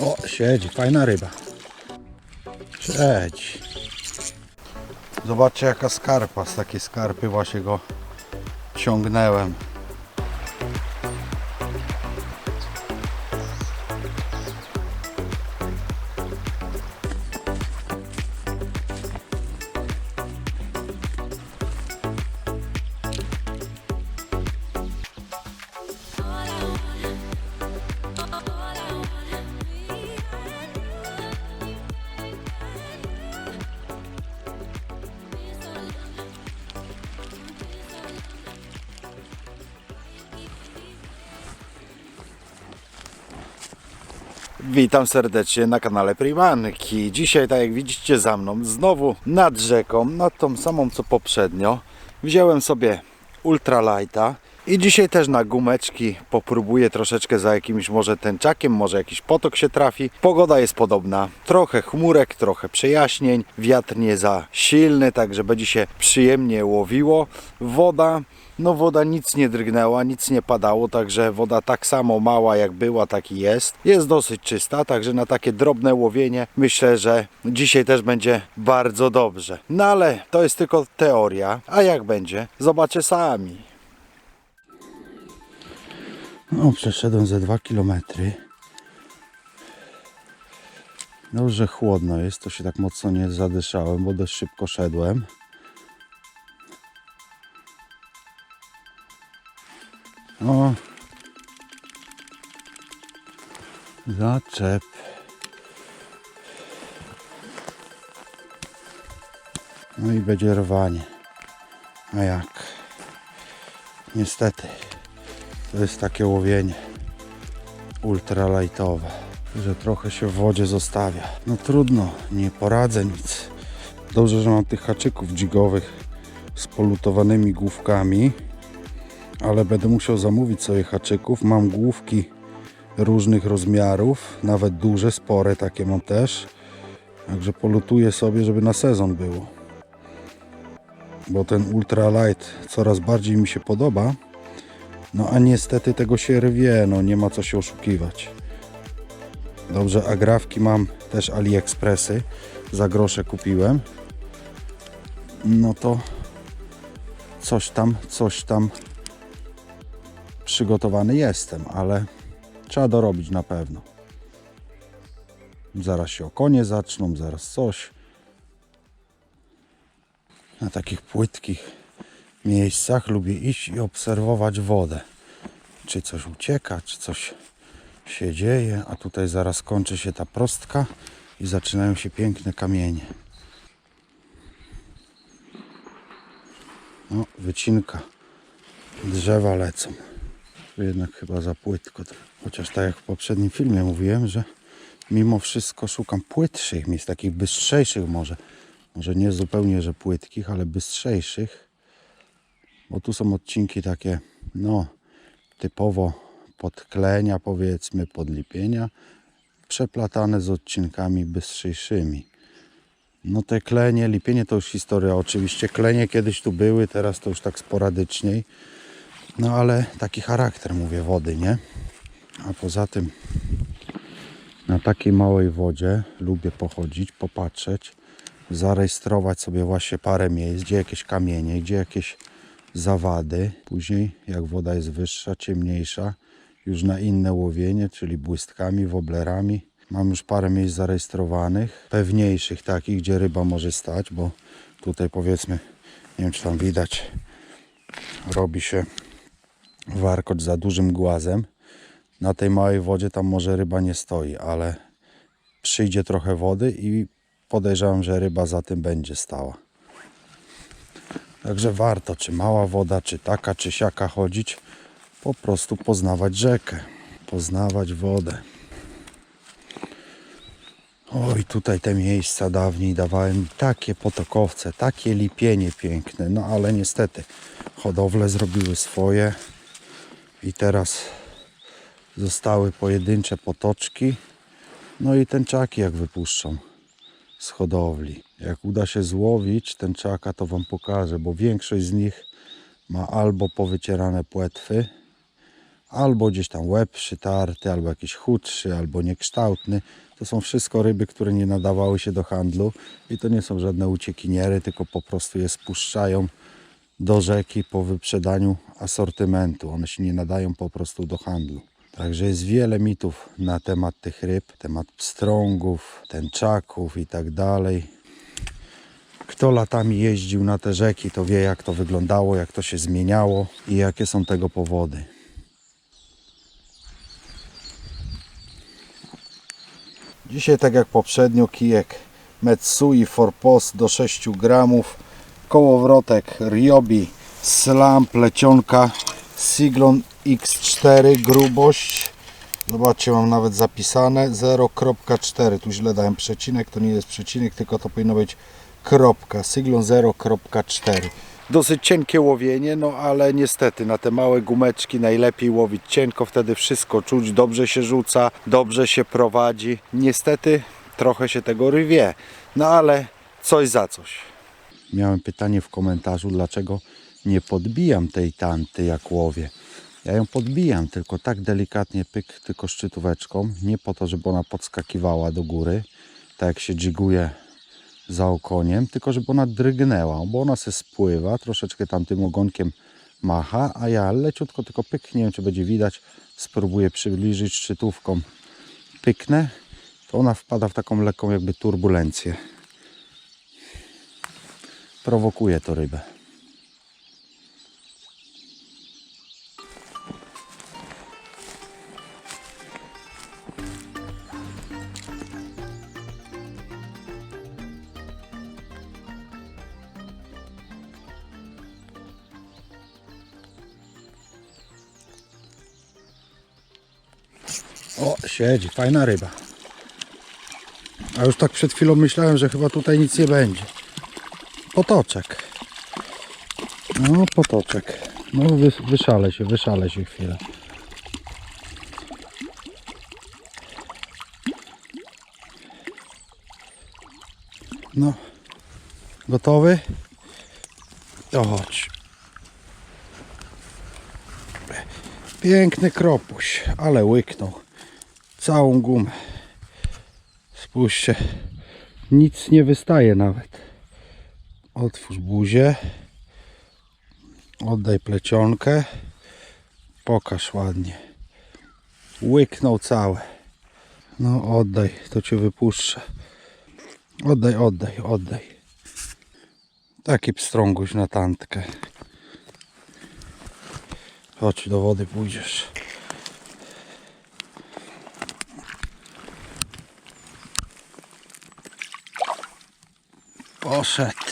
O, siedzi, fajna ryba. Siedzi. Zobaczcie jaka skarpa, z takiej skarpy właśnie go ciągnęłem. Witam serdecznie na kanale Primanki. Dzisiaj, tak jak widzicie za mną, znowu nad rzeką, nad tą samą co poprzednio. Wziąłem sobie ultralighta i dzisiaj też na gumeczki popróbuję troszeczkę za jakimś może tęczakiem, może jakiś potok się trafi. Pogoda jest podobna, trochę chmurek, trochę przejaśnień, wiatr nie za silny, także będzie się przyjemnie łowiło. Woda no woda nic nie drgnęła, nic nie padało, także woda tak samo mała jak była, tak i jest. Jest dosyć czysta, także na takie drobne łowienie myślę, że dzisiaj też będzie bardzo dobrze. No ale to jest tylko teoria, a jak będzie, zobaczę sami. No, przeszedłem ze 2 km. Dobrze chłodno jest, to się tak mocno nie zadyszałem, bo dość szybko szedłem. O. Zaczep. No i będzie rwanie. A jak? Niestety. To jest takie łowienie ultralightowe, że trochę się w wodzie zostawia. No trudno, nie poradzę nic. Dobrze, że mam tych haczyków jigowych z polutowanymi główkami ale będę musiał zamówić sobie haczyków. Mam główki różnych rozmiarów, nawet duże, spore takie mam też. Także polutuję sobie, żeby na sezon było. Bo ten ultralight coraz bardziej mi się podoba. No a niestety tego się rwie, no nie ma co się oszukiwać. Dobrze, agrafki mam też AliExpressy. Za grosze kupiłem. No to coś tam, coś tam przygotowany jestem, ale trzeba dorobić na pewno. Zaraz się okonie zaczną, zaraz coś. Na takich płytkich miejscach lubię iść i obserwować wodę. Czy coś ucieka, czy coś się dzieje, a tutaj zaraz kończy się ta prostka i zaczynają się piękne kamienie. No, wycinka. Drzewa lecą. Jednak chyba za płytko. Chociaż tak jak w poprzednim filmie mówiłem, że mimo wszystko szukam płytszych miejsc, takich bystrzejszych może. Może nie zupełnie, że płytkich, ale bystrzejszych. Bo tu są odcinki takie, no, typowo podklenia, powiedzmy, podlipienia, przeplatane z odcinkami bystrzejszymi. No te klenie, lipienie to już historia. Oczywiście klenie kiedyś tu były, teraz to już tak sporadyczniej. No ale taki charakter, mówię, wody, nie? A poza tym na takiej małej wodzie lubię pochodzić, popatrzeć, zarejestrować sobie właśnie parę miejsc, gdzie jakieś kamienie, gdzie jakieś zawady. Później jak woda jest wyższa, ciemniejsza, już na inne łowienie, czyli błystkami, woblerami. Mam już parę miejsc zarejestrowanych, pewniejszych takich, gdzie ryba może stać, bo tutaj powiedzmy, nie wiem czy tam widać, robi się warkocz za dużym głazem. Na tej małej wodzie tam może ryba nie stoi, ale przyjdzie trochę wody i podejrzewam, że ryba za tym będzie stała. Także warto, czy mała woda, czy taka, czy siaka chodzić, po prostu poznawać rzekę, poznawać wodę. Oj, tutaj te miejsca dawniej dawałem takie potokowce, takie lipienie piękne, no ale niestety hodowle zrobiły swoje i teraz zostały pojedyncze potoczki, no i tęczaki jak wypuszczą z hodowli. Jak uda się złowić tęczaka, to Wam pokażę, bo większość z nich ma albo powycierane płetwy, albo gdzieś tam łeb przytarty, albo jakiś chudszy, albo niekształtny. To są wszystko ryby, które nie nadawały się do handlu i to nie są żadne uciekiniery, tylko po prostu je spuszczają do rzeki po wyprzedaniu asortymentu. One się nie nadają po prostu do handlu. Także jest wiele mitów na temat tych ryb, temat pstrągów, tęczaków i tak dalej. Kto latami jeździł na te rzeki, to wie jak to wyglądało, jak to się zmieniało i jakie są tego powody. Dzisiaj tak jak poprzednio kijek Metsui Forpost do 6 gramów, kołowrotek Ryobi Slam plecionka Siglon X4 grubość zobaczcie mam nawet zapisane 0.4 tu źle dałem przecinek, to nie jest przecinek tylko to powinno być kropka Siglon 0.4 dosyć cienkie łowienie, no ale niestety na te małe gumeczki najlepiej łowić cienko, wtedy wszystko czuć, dobrze się rzuca, dobrze się prowadzi. Niestety trochę się tego rywie, no ale coś za coś. Miałem pytanie w komentarzu, dlaczego nie podbijam tej tanty jak łowię. Ja ją podbijam, tylko tak delikatnie pyk, tylko szczytóweczką, nie po to, żeby ona podskakiwała do góry, tak jak się dżiguje za okoniem, tylko żeby ona drgnęła, bo ona se spływa, troszeczkę tam tym ogonkiem macha, a ja leciutko tylko pyk, nie wiem czy będzie widać, spróbuję przybliżyć szczytówką, pyknę, to ona wpada w taką lekką jakby turbulencję. Prowokuje to rybę. O, siedzi, fajna ryba. A już tak przed chwilą myślałem, że chyba tutaj nic nie będzie. Potoczek. No, potoczek. No, wy, wyszale się, wyszale się chwilę. No, gotowy? To chodź. Piękny kropuś, ale łyknął całą gumę. Spójrzcie, nic nie wystaje nawet. Otwórz buzię. Oddaj plecionkę. Pokaż ładnie. Łyknął całe. No oddaj, to cię wypuszczę. Oddaj, oddaj, oddaj. Taki pstrąguś na tantkę. Chodź do wody pójdziesz. Poszedł.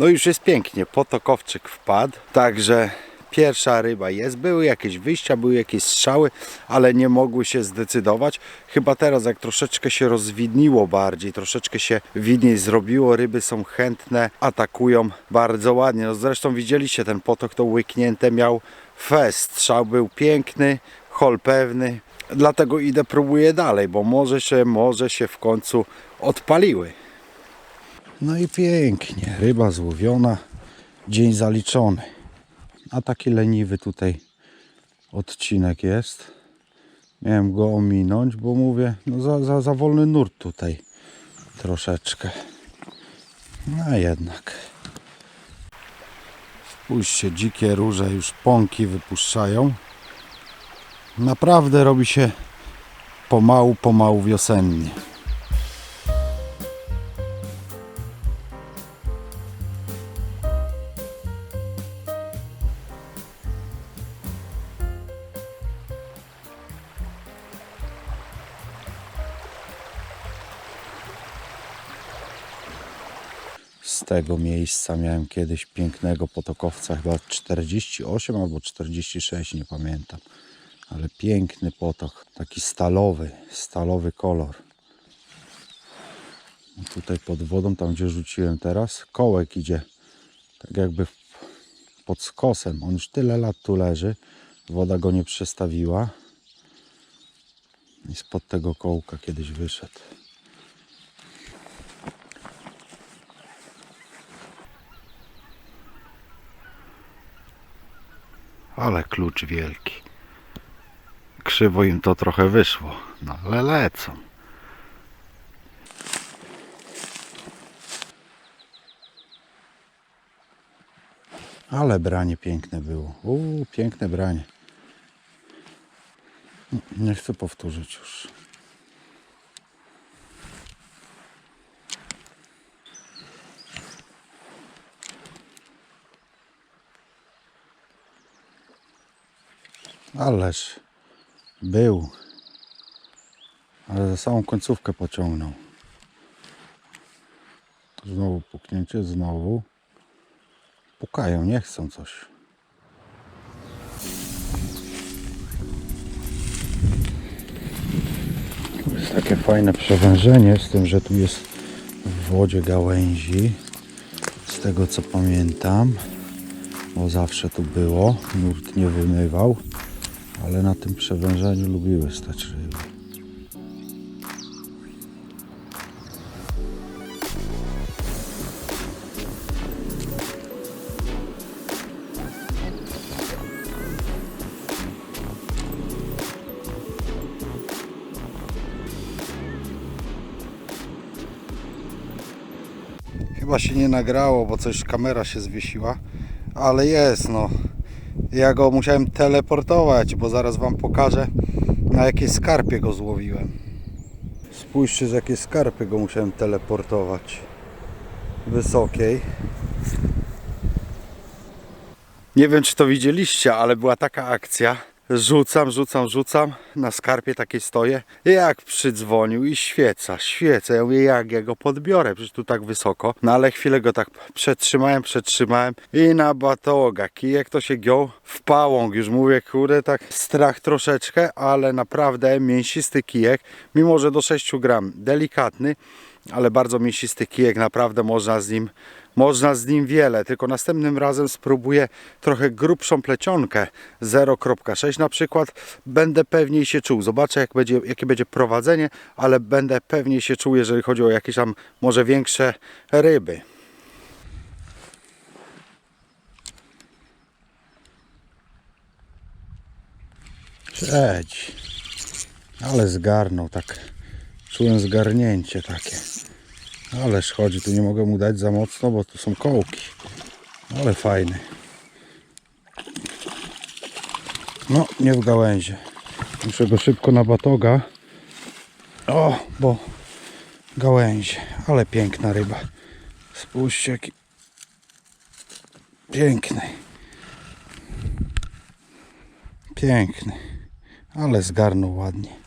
No już jest pięknie, potokowczyk wpadł, także pierwsza ryba jest. Były jakieś wyjścia, były jakieś strzały, ale nie mogły się zdecydować. Chyba teraz jak troszeczkę się rozwidniło bardziej, troszeczkę się widniej zrobiło, ryby są chętne, atakują bardzo ładnie. No zresztą widzieliście ten potok, to łyknięte miał fest. Strzał był piękny, hol pewny. Dlatego idę, próbuję dalej, bo może się, może się w końcu odpaliły. No i pięknie, ryba złowiona, dzień zaliczony. A taki leniwy tutaj odcinek jest. Miałem go ominąć, bo mówię, no za, za, za wolny nurt tutaj troszeczkę. No jednak. Spójrzcie, dzikie róże już pąki wypuszczają. Naprawdę robi się pomału, pomału wiosennie. Z tego miejsca miałem kiedyś pięknego potokowca, chyba 48 albo 46, nie pamiętam. Ale piękny potok, taki stalowy, stalowy kolor. Tutaj pod wodą, tam gdzie rzuciłem teraz, kołek idzie tak jakby pod skosem. On już tyle lat tu leży, woda go nie przestawiła. I spod tego kołka kiedyś wyszedł. Ale klucz wielki. Krzywo im to trochę wyszło, no ale lecą. Ale branie piękne było. Uuu, piękne branie. Nie chcę powtórzyć już. Ależ był. Ale za samą końcówkę pociągnął. Znowu puknięcie, znowu. Pukają, nie chcą coś. Jest takie fajne przewężenie z tym, że tu jest w wodzie gałęzi. Z tego co pamiętam. Bo zawsze tu było. Nurt nie wymywał. Ale na tym przewężeniu lubiły stać ryby. Chyba się nie nagrało, bo coś kamera się zwiesiła, ale jest no. Ja go musiałem teleportować, bo zaraz wam pokażę na jakiej skarpie go złowiłem. Spójrzcie z jakiej skarpy go musiałem teleportować. Wysokiej. Nie wiem czy to widzieliście, ale była taka akcja. Rzucam, rzucam, rzucam. Na skarpie takiej stoję. Jak przydzwonił i świeca, świeca. Ja mówię, jak ja go podbiorę, przecież tu tak wysoko. No ale chwilę go tak przetrzymałem, przetrzymałem i na batoga. Kijek to się giął w pałąk. Już mówię, kurde, tak strach troszeczkę, ale naprawdę mięsisty kijek. Mimo, że do 6 gram delikatny, ale bardzo mięsisty kijek. Naprawdę można z nim można z nim wiele, tylko następnym razem spróbuję trochę grubszą plecionkę 0.6 na przykład. Będę pewniej się czuł. Zobaczę jak będzie, jakie będzie prowadzenie, ale będę pewniej się czuł, jeżeli chodzi o jakieś tam może większe ryby. Cześć. Ale zgarnął tak. Czułem zgarnięcie takie. Ależ chodzi, tu nie mogę mu dać za mocno, bo tu są kołki. Ale fajny. No, nie w gałęzie. Muszę go szybko na batoga. O, bo gałęzie. Ale piękna ryba. Spójrzcie, jaki piękny. Piękny. Ale zgarnął ładnie.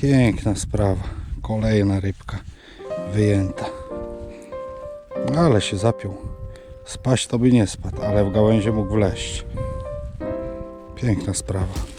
Piękna sprawa. Kolejna rybka wyjęta. No, ale się zapiął. Spaść to by nie spadł, ale w gałęzie mógł wleść. Piękna sprawa.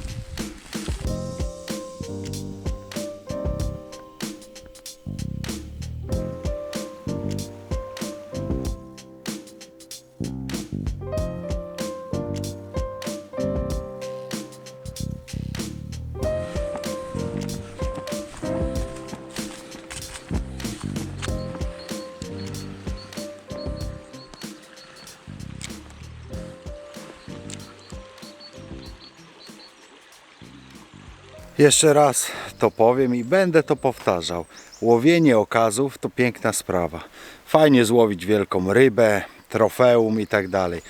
Jeszcze raz to powiem i będę to powtarzał. Łowienie okazów to piękna sprawa. Fajnie złowić wielką rybę, trofeum i tak dalej.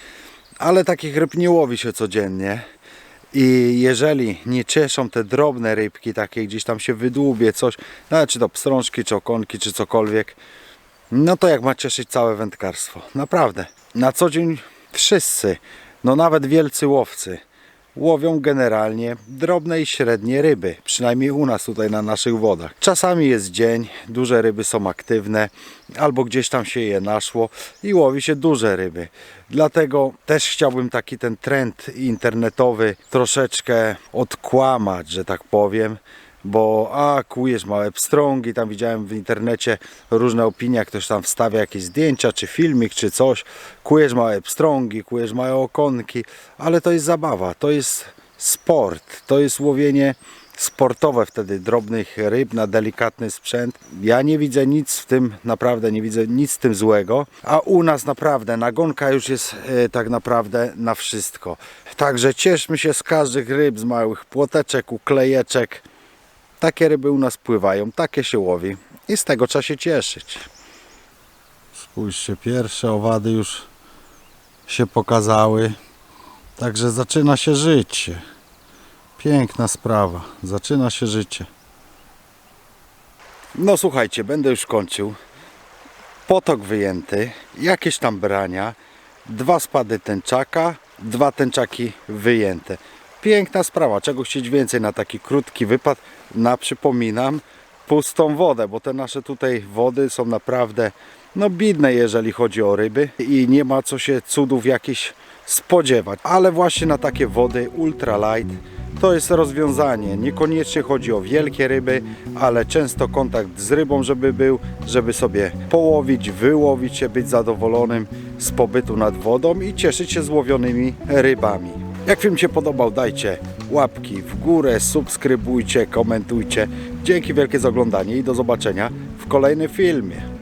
Ale takich ryb nie łowi się codziennie. I jeżeli nie cieszą te drobne rybki, takie gdzieś tam się wydłubie coś, nawet czy to pstrążki, czy okonki, czy cokolwiek, no to jak ma cieszyć całe wędkarstwo. Naprawdę. Na co dzień wszyscy, no nawet wielcy łowcy, łowią generalnie drobne i średnie ryby, przynajmniej u nas tutaj na naszych wodach. Czasami jest dzień, duże ryby są aktywne, albo gdzieś tam się je naszło i łowi się duże ryby. Dlatego też chciałbym taki ten trend internetowy troszeczkę odkłamać, że tak powiem bo a kujesz małe pstrągi, tam widziałem w internecie różne opinie, ktoś tam wstawia jakieś zdjęcia, czy filmik, czy coś, kujesz małe pstrągi, kujesz małe okonki, ale to jest zabawa, to jest sport, to jest łowienie sportowe wtedy drobnych ryb na delikatny sprzęt. Ja nie widzę nic w tym, naprawdę nie widzę nic w tym złego. A u nas naprawdę nagonka już jest e, tak naprawdę na wszystko. Także cieszmy się z każdych ryb, z małych płoteczek, uklejeczek. Takie ryby u nas pływają, takie się łowi i z tego trzeba się cieszyć. Spójrzcie, pierwsze owady już się pokazały. Także zaczyna się życie. Piękna sprawa. Zaczyna się życie. No słuchajcie, będę już kończył. Potok wyjęty, jakieś tam brania, dwa spady tęczaka, dwa tęczaki wyjęte. Piękna sprawa, czego chcieć więcej na taki krótki wypad. Na przypominam, pustą wodę, bo te nasze tutaj wody są naprawdę no bidne, jeżeli chodzi o ryby i nie ma co się cudów jakichś spodziewać. Ale właśnie na takie wody ultra light to jest rozwiązanie. Niekoniecznie chodzi o wielkie ryby, ale często kontakt z rybą, żeby był, żeby sobie połowić, wyłowić się, być zadowolonym z pobytu nad wodą i cieszyć się złowionymi rybami. Jak film się podobał, dajcie łapki w górę, subskrybujcie, komentujcie. Dzięki wielkie za oglądanie i do zobaczenia w kolejnym filmie.